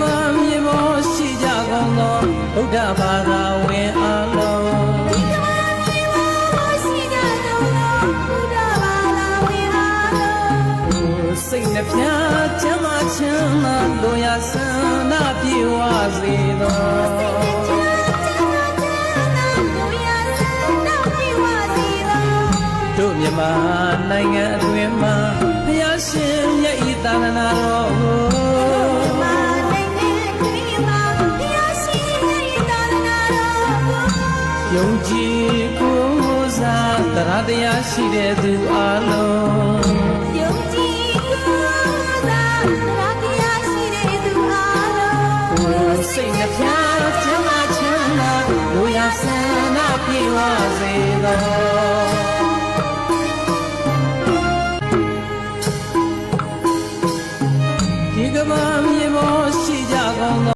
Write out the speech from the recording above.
ဘာမြေပေါ်ရှိကြကုန်သောဗုဒ္ဓဘာသာဝင်အားလုံးဒီကမမြေပေါ်ရှိကြတော်သောဘုရားဘာသာဝင်အားလုံးစိတ်နှပြချမ်းသာချမ်းသာလိုရာဆန္ဒပြေဝစေသောချမ်းသာချမ်းသာကိုရစနာပြေဝစီတော်တို့မြန်မာနိုင်ငံအတွင်းမှာဘုရားရှင်ရဲ့ဤသာသနာ ယုံကြည်ကိုးစားတရားတရားရှိတဲ့သူအလုံးယုံကြည်ကိုးစားရာတရားရှိတဲ့သူအားလုံးစိတ်နှပြချမ်းသာချမ်းသာလိုရာဆန္ဒပြေဝစေသောဒီကမ္ဘာမြေပေါ်ရှိ